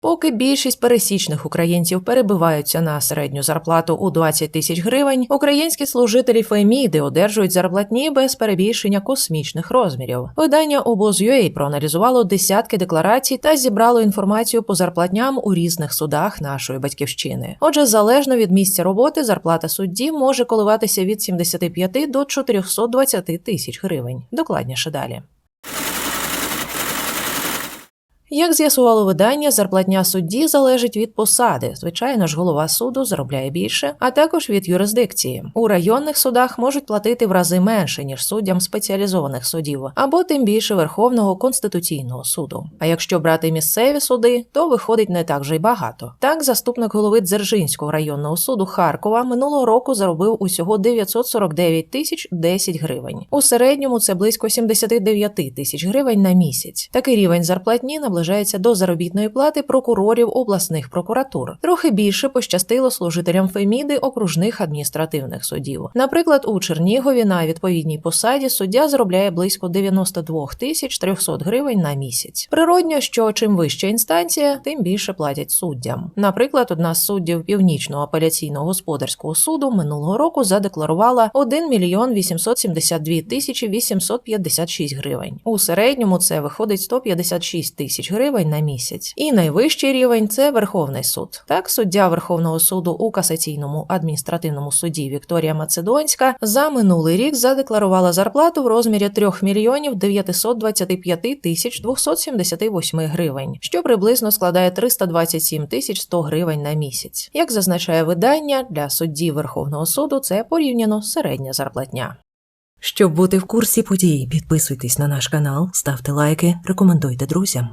Поки більшість пересічних українців перебиваються на середню зарплату у 20 тисяч гривень, українські служителі Феміди одержують зарплатні без перебільшення космічних розмірів. Видання обоз.ua проаналізувало десятки декларацій та зібрало інформацію по зарплатням у різних судах нашої батьківщини. Отже, залежно від місця роботи, зарплата судді може коливатися від 75 до 420 тисяч гривень. Докладніше далі. Як з'ясувало видання, зарплатня судді залежить від посади. Звичайно ж, голова суду заробляє більше, а також від юрисдикції. У районних судах можуть платити в рази менше ніж суддям спеціалізованих судів, або тим більше Верховного конституційного суду. А якщо брати місцеві суди, то виходить не так вже й багато. Так, заступник голови Дзержинського районного суду Харкова минулого року заробив усього 949 тисяч 10 гривень. У середньому це близько 79 тисяч гривень на місяць. Такий рівень зарплатні наближається до заробітної плати прокурорів обласних прокуратур. Трохи більше пощастило служителям Феміди окружних адміністративних судів. Наприклад, у Чернігові на відповідній посаді суддя заробляє близько 92 тисяч 300 гривень на місяць. Природньо, що чим вища інстанція, тим більше платять суддям. Наприклад, одна з суддів північного апеляційного господарського суду минулого року задекларувала 1 мільйон 872 тисячі 856 гривень. У середньому це виходить 156 тисяч гривень на місяць. І найвищий рівень це Верховний суд. Так, суддя Верховного суду у касаційному адміністративному суді Вікторія Macedонська за минулий рік задекларувала зарплату в розмірі 3 мільйонів 925 тисяч 278 гривень, що приблизно складає 327 тисяч 100 гривень на місяць. Як зазначає видання, для судді Верховного суду це порівняно середня зарплатня. Щоб бути в курсі подій, підписуйтесь на наш канал, ставте лайки, рекомендуйте друзям.